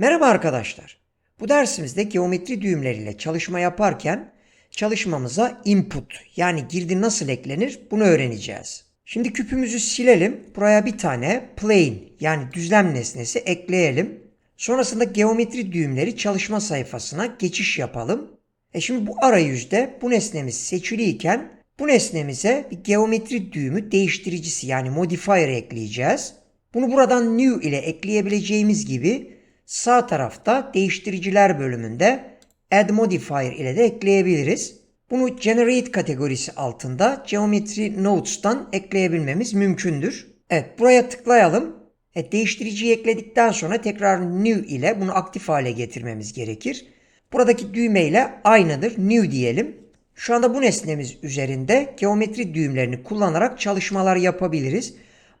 Merhaba arkadaşlar. Bu dersimizde geometri düğümleriyle çalışma yaparken çalışmamıza input yani girdi nasıl eklenir bunu öğreneceğiz. Şimdi küpümüzü silelim. Buraya bir tane plane yani düzlem nesnesi ekleyelim. Sonrasında geometri düğümleri çalışma sayfasına geçiş yapalım. E şimdi bu arayüzde bu nesnemiz seçiliyken bu nesnemize bir geometri düğümü değiştiricisi yani modifier ekleyeceğiz. Bunu buradan new ile ekleyebileceğimiz gibi sağ tarafta değiştiriciler bölümünde add modifier ile de ekleyebiliriz. Bunu generate kategorisi altında geometry nodes'tan ekleyebilmemiz mümkündür. Evet buraya tıklayalım. Evet, değiştiriciyi ekledikten sonra tekrar new ile bunu aktif hale getirmemiz gerekir. Buradaki düğme ile aynıdır. New diyelim. Şu anda bu nesnemiz üzerinde geometri düğümlerini kullanarak çalışmalar yapabiliriz.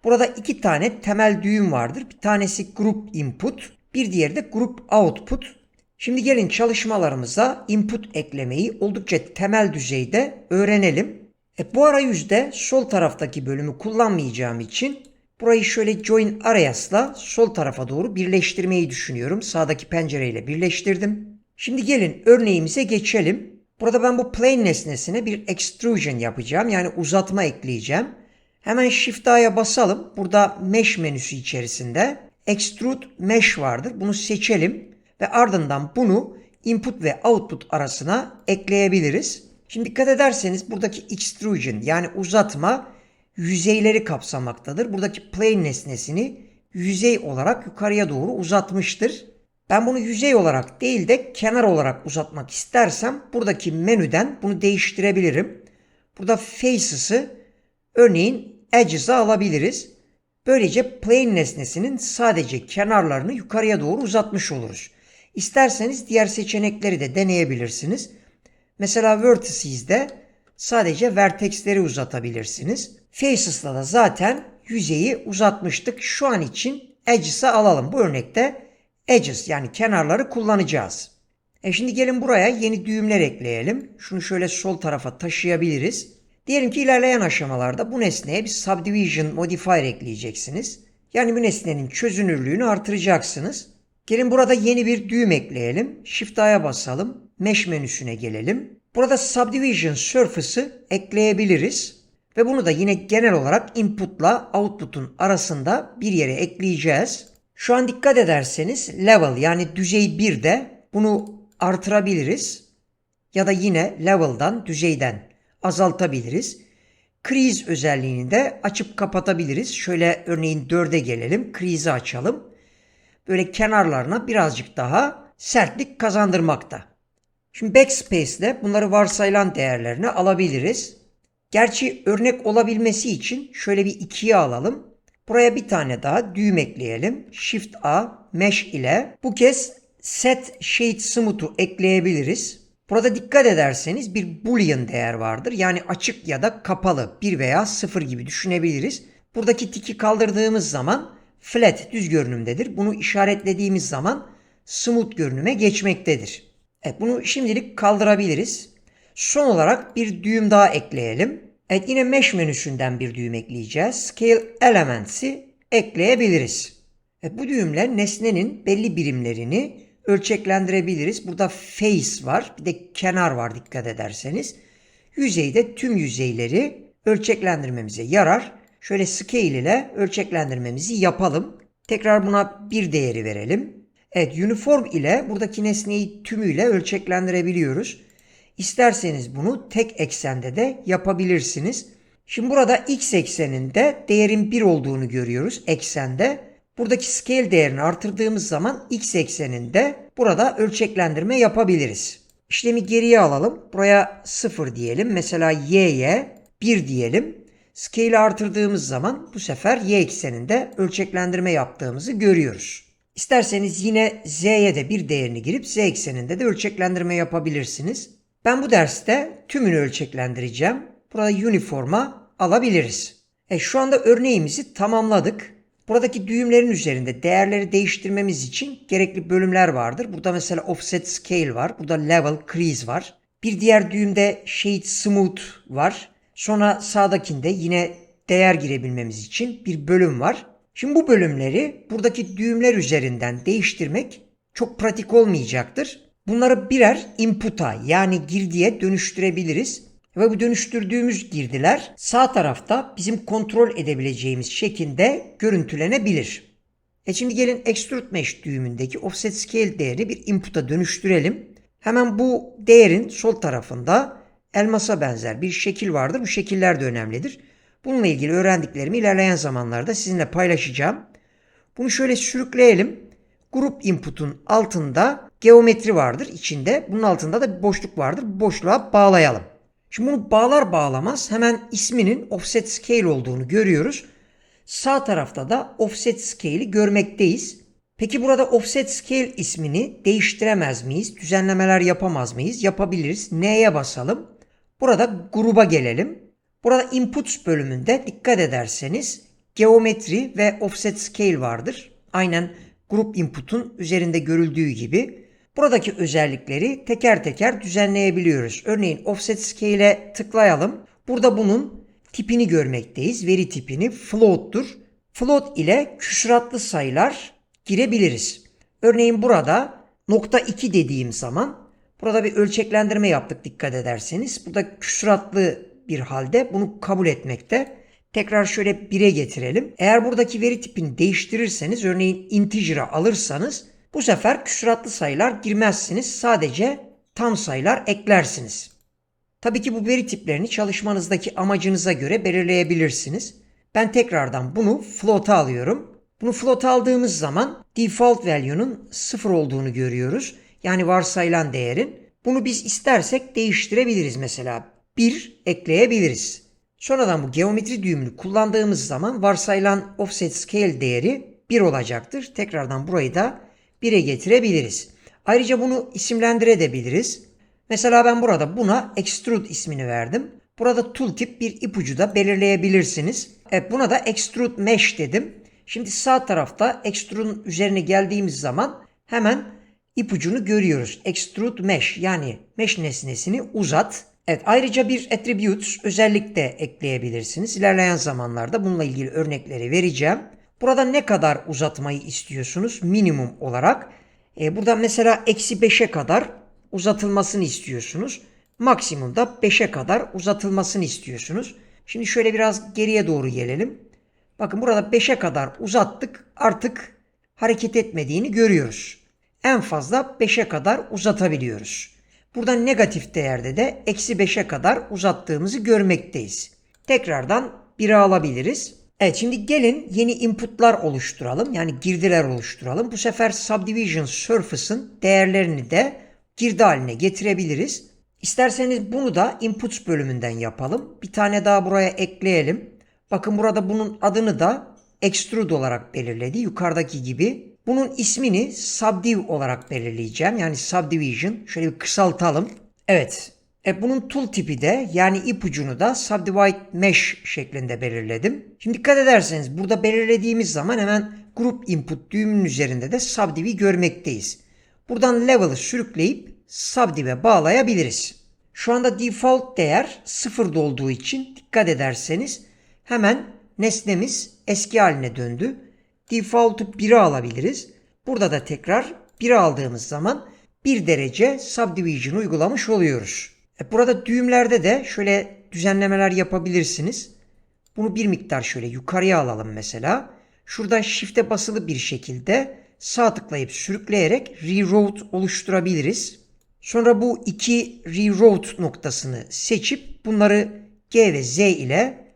Burada iki tane temel düğüm vardır. Bir tanesi group input, bir diğeri de group output. Şimdi gelin çalışmalarımıza input eklemeyi oldukça temel düzeyde öğrenelim. E, bu arayüzde sol taraftaki bölümü kullanmayacağım için burayı şöyle join areas'la sol tarafa doğru birleştirmeyi düşünüyorum. Sağdaki pencereyle birleştirdim. Şimdi gelin örneğimize geçelim. Burada ben bu plane nesnesine bir extrusion yapacağım. Yani uzatma ekleyeceğim. Hemen Shift A'ya basalım. Burada Mesh menüsü içerisinde Extrude Mesh vardır. Bunu seçelim ve ardından bunu input ve output arasına ekleyebiliriz. Şimdi dikkat ederseniz buradaki extrusion yani uzatma yüzeyleri kapsamaktadır. Buradaki plane nesnesini yüzey olarak yukarıya doğru uzatmıştır. Ben bunu yüzey olarak değil de kenar olarak uzatmak istersem buradaki menüden bunu değiştirebilirim. Burada faces'ı örneğin edges'a alabiliriz. Böylece plane nesnesinin sadece kenarlarını yukarıya doğru uzatmış oluruz. İsterseniz diğer seçenekleri de deneyebilirsiniz. Mesela vertices'de sadece vertexleri uzatabilirsiniz. Faces'la da zaten yüzeyi uzatmıştık. Şu an için edges'a alalım. Bu örnekte edges yani kenarları kullanacağız. E şimdi gelin buraya yeni düğümler ekleyelim. Şunu şöyle sol tarafa taşıyabiliriz. Diyelim ki ilerleyen aşamalarda bu nesneye bir subdivision modifier ekleyeceksiniz. Yani bu nesnenin çözünürlüğünü artıracaksınız. Gelin burada yeni bir düğüm ekleyelim. Shift A'ya basalım. Mesh menüsüne gelelim. Burada subdivision surface'ı ekleyebiliriz. Ve bunu da yine genel olarak input'la output'un arasında bir yere ekleyeceğiz. Şu an dikkat ederseniz level yani düzey 1'de bunu artırabiliriz. Ya da yine level'dan, düzeyden azaltabiliriz. Crease özelliğini de açıp kapatabiliriz. Şöyle örneğin 4'e gelelim. Crease'i açalım. Böyle kenarlarına birazcık daha sertlik kazandırmakta. Şimdi backspace ile bunları varsayılan değerlerini alabiliriz. Gerçi örnek olabilmesi için şöyle bir ikiye alalım. Buraya bir tane daha düğüm ekleyelim. Shift A Mesh ile bu kez Set Shade Smooth'u ekleyebiliriz. Burada dikkat ederseniz bir boolean değer vardır. Yani açık ya da kapalı 1 veya 0 gibi düşünebiliriz. Buradaki tiki kaldırdığımız zaman flat düz görünümdedir. Bunu işaretlediğimiz zaman smooth görünüme geçmektedir. Evet bunu şimdilik kaldırabiliriz. Son olarak bir düğüm daha ekleyelim. Evet yine mesh menüsünden bir düğüm ekleyeceğiz. Scale Elements'i ekleyebiliriz. Evet, bu düğümle nesnenin belli birimlerini ölçeklendirebiliriz. Burada face var bir de kenar var dikkat ederseniz. Yüzeyde tüm yüzeyleri ölçeklendirmemize yarar. Şöyle scale ile ölçeklendirmemizi yapalım. Tekrar buna bir değeri verelim. Evet uniform ile buradaki nesneyi tümüyle ölçeklendirebiliyoruz. İsterseniz bunu tek eksende de yapabilirsiniz. Şimdi burada x ekseninde değerin 1 olduğunu görüyoruz eksende. Buradaki scale değerini artırdığımız zaman x ekseninde burada ölçeklendirme yapabiliriz. İşlemi geriye alalım. Buraya 0 diyelim. Mesela y'ye 1 diyelim. Scale'i artırdığımız zaman bu sefer y ekseninde ölçeklendirme yaptığımızı görüyoruz. İsterseniz yine z'ye de bir değerini girip z ekseninde de ölçeklendirme yapabilirsiniz. Ben bu derste tümünü ölçeklendireceğim. Burada uniforma alabiliriz. E şu anda örneğimizi tamamladık. Buradaki düğümlerin üzerinde değerleri değiştirmemiz için gerekli bölümler vardır. Burada mesela offset scale var. Burada level crease var. Bir diğer düğümde shade smooth var. Sonra sağdakinde yine değer girebilmemiz için bir bölüm var. Şimdi bu bölümleri buradaki düğümler üzerinden değiştirmek çok pratik olmayacaktır. Bunları birer input'a yani girdiye dönüştürebiliriz. Ve bu dönüştürdüğümüz girdiler sağ tarafta bizim kontrol edebileceğimiz şekilde görüntülenebilir. E şimdi gelin Extrude Mesh düğümündeki Offset Scale değerini bir input'a dönüştürelim. Hemen bu değerin sol tarafında elmasa benzer bir şekil vardır. Bu şekiller de önemlidir. Bununla ilgili öğrendiklerimi ilerleyen zamanlarda sizinle paylaşacağım. Bunu şöyle sürükleyelim. Grup input'un altında geometri vardır içinde. Bunun altında da bir boşluk vardır. Boşluğa bağlayalım. Şimdi bunu bağlar bağlamaz hemen isminin offset scale olduğunu görüyoruz. Sağ tarafta da offset scale'i görmekteyiz. Peki burada offset scale ismini değiştiremez miyiz? Düzenlemeler yapamaz mıyız? Yapabiliriz. Neye basalım? Burada gruba gelelim. Burada inputs bölümünde dikkat ederseniz geometri ve offset scale vardır. Aynen grup input'un üzerinde görüldüğü gibi buradaki özellikleri teker teker düzenleyebiliyoruz. Örneğin offset scale'e tıklayalım. Burada bunun tipini görmekteyiz. Veri tipini float'tur. Float ile küsuratlı sayılar girebiliriz. Örneğin burada nokta 2 dediğim zaman burada bir ölçeklendirme yaptık dikkat ederseniz. Burada küsuratlı bir halde bunu kabul etmekte. Tekrar şöyle 1'e getirelim. Eğer buradaki veri tipini değiştirirseniz örneğin integer'a alırsanız bu sefer küsuratlı sayılar girmezsiniz. Sadece tam sayılar eklersiniz. Tabii ki bu veri tiplerini çalışmanızdaki amacınıza göre belirleyebilirsiniz. Ben tekrardan bunu float'a alıyorum. Bunu float'a aldığımız zaman default value'nun 0 olduğunu görüyoruz. Yani varsayılan değerin. Bunu biz istersek değiştirebiliriz mesela. 1 ekleyebiliriz. Sonradan bu geometri düğümünü kullandığımız zaman varsayılan offset scale değeri 1 olacaktır. Tekrardan burayı da 1'e getirebiliriz. Ayrıca bunu isimlendirebiliriz. Mesela ben burada buna extrude ismini verdim. Burada tooltip bir ipucu da belirleyebilirsiniz. Evet buna da extrude mesh dedim. Şimdi sağ tarafta extrude'un üzerine geldiğimiz zaman hemen ipucunu görüyoruz. Extrude mesh yani mesh nesnesini uzat. Evet ayrıca bir attributes özellik de ekleyebilirsiniz. İlerleyen zamanlarda bununla ilgili örnekleri vereceğim. Burada ne kadar uzatmayı istiyorsunuz minimum olarak? Ee, burada mesela eksi 5'e kadar uzatılmasını istiyorsunuz. Maksimumda 5'e kadar uzatılmasını istiyorsunuz. Şimdi şöyle biraz geriye doğru gelelim. Bakın burada 5'e kadar uzattık. Artık hareket etmediğini görüyoruz. En fazla 5'e kadar uzatabiliyoruz. Burada negatif değerde de eksi 5'e kadar uzattığımızı görmekteyiz. Tekrardan 1'e alabiliriz. Evet şimdi gelin yeni inputlar oluşturalım. Yani girdiler oluşturalım. Bu sefer subdivision surface'ın değerlerini de girdi haline getirebiliriz. İsterseniz bunu da inputs bölümünden yapalım. Bir tane daha buraya ekleyelim. Bakın burada bunun adını da extrude olarak belirledi. Yukarıdaki gibi. Bunun ismini subdiv olarak belirleyeceğim. Yani subdivision. Şöyle bir kısaltalım. Evet. E bunun tool tipi de yani ipucunu da subdivide mesh şeklinde belirledim. Şimdi dikkat ederseniz burada belirlediğimiz zaman hemen group input düğümünün üzerinde de subdiv'i görmekteyiz. Buradan level'ı sürükleyip subdiv'e bağlayabiliriz. Şu anda default değer 0 olduğu için dikkat ederseniz hemen nesnemiz eski haline döndü. Default'u 1'e alabiliriz. Burada da tekrar 1'e aldığımız zaman 1 derece subdivision uygulamış oluyoruz. E burada düğümlerde de şöyle düzenlemeler yapabilirsiniz. Bunu bir miktar şöyle yukarıya alalım mesela. Şurada shift'e basılı bir şekilde sağ tıklayıp sürükleyerek reroute oluşturabiliriz. Sonra bu iki reroute noktasını seçip bunları G ve Z ile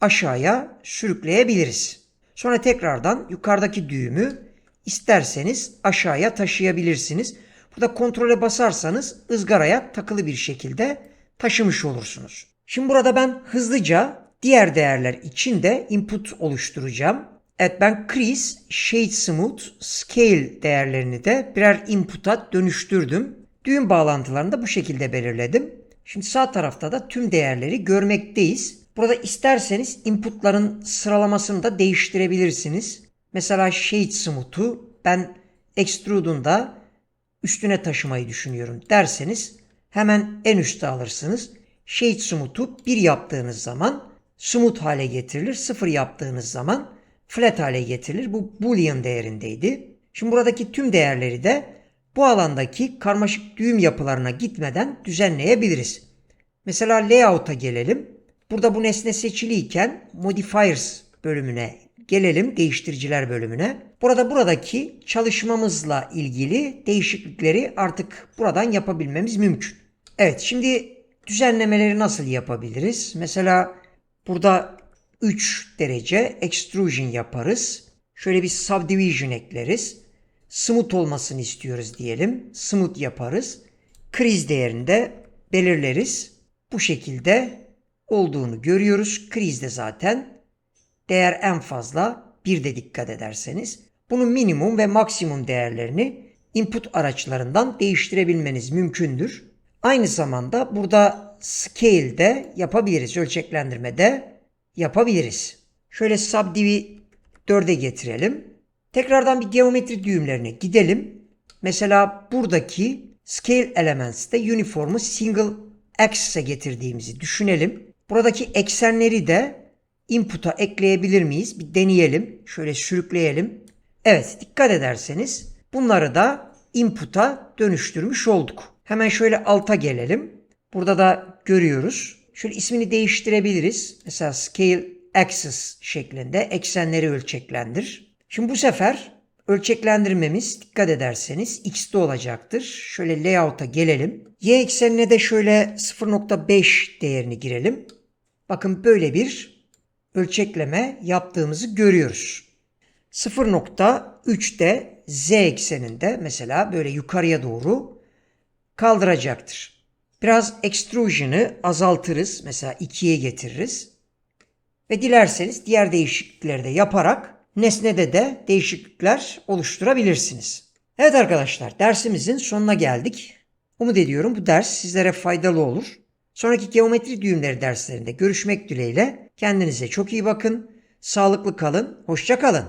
aşağıya sürükleyebiliriz. Sonra tekrardan yukarıdaki düğümü isterseniz aşağıya taşıyabilirsiniz. Burada kontrole basarsanız ızgaraya takılı bir şekilde taşımış olursunuz. Şimdi burada ben hızlıca diğer değerler için de input oluşturacağım. Evet ben crease, shade smooth, scale değerlerini de birer input'a dönüştürdüm. Düğüm bağlantılarını da bu şekilde belirledim. Şimdi sağ tarafta da tüm değerleri görmekteyiz. Burada isterseniz inputların sıralamasını da değiştirebilirsiniz. Mesela shade smooth'u ben extrude'un da üstüne taşımayı düşünüyorum derseniz hemen en üste alırsınız. Shade smooth'u 1 yaptığınız zaman smooth hale getirilir. 0 yaptığınız zaman flat hale getirilir. Bu boolean değerindeydi. Şimdi buradaki tüm değerleri de bu alandaki karmaşık düğüm yapılarına gitmeden düzenleyebiliriz. Mesela layout'a gelelim. Burada bu nesne seçiliyken modifiers bölümüne gelelim değiştiriciler bölümüne. Burada buradaki çalışmamızla ilgili değişiklikleri artık buradan yapabilmemiz mümkün. Evet şimdi düzenlemeleri nasıl yapabiliriz? Mesela burada 3 derece extrusion yaparız. Şöyle bir subdivision ekleriz. Smooth olmasını istiyoruz diyelim. Smooth yaparız. Kriz değerini de belirleriz. Bu şekilde olduğunu görüyoruz. Krizde zaten değer en fazla 1 de dikkat ederseniz. Bunun minimum ve maksimum değerlerini input araçlarından değiştirebilmeniz mümkündür. Aynı zamanda burada scale de yapabiliriz. Ölçeklendirmede yapabiliriz. Şöyle subdiv'i 4'e getirelim. Tekrardan bir geometri düğümlerine gidelim. Mesela buradaki scale elements'te uniform'u single axis'e getirdiğimizi düşünelim. Buradaki eksenleri de input'a ekleyebilir miyiz? Bir deneyelim. Şöyle sürükleyelim. Evet dikkat ederseniz bunları da input'a dönüştürmüş olduk. Hemen şöyle alta gelelim. Burada da görüyoruz. Şöyle ismini değiştirebiliriz. Mesela scale axis şeklinde eksenleri ölçeklendir. Şimdi bu sefer ölçeklendirmemiz dikkat ederseniz x'te olacaktır. Şöyle layout'a gelelim. Y eksenine de şöyle 0.5 değerini girelim. Bakın böyle bir ölçekleme yaptığımızı görüyoruz. 0.3'te z ekseninde mesela böyle yukarıya doğru kaldıracaktır. Biraz extrusion'ı azaltırız. Mesela 2'ye getiririz. Ve dilerseniz diğer değişiklikleri de yaparak nesnede de değişiklikler oluşturabilirsiniz. Evet arkadaşlar dersimizin sonuna geldik. Umut ediyorum bu ders sizlere faydalı olur. Sonraki geometri düğümleri derslerinde görüşmek dileğiyle kendinize çok iyi bakın. Sağlıklı kalın, hoşça kalın.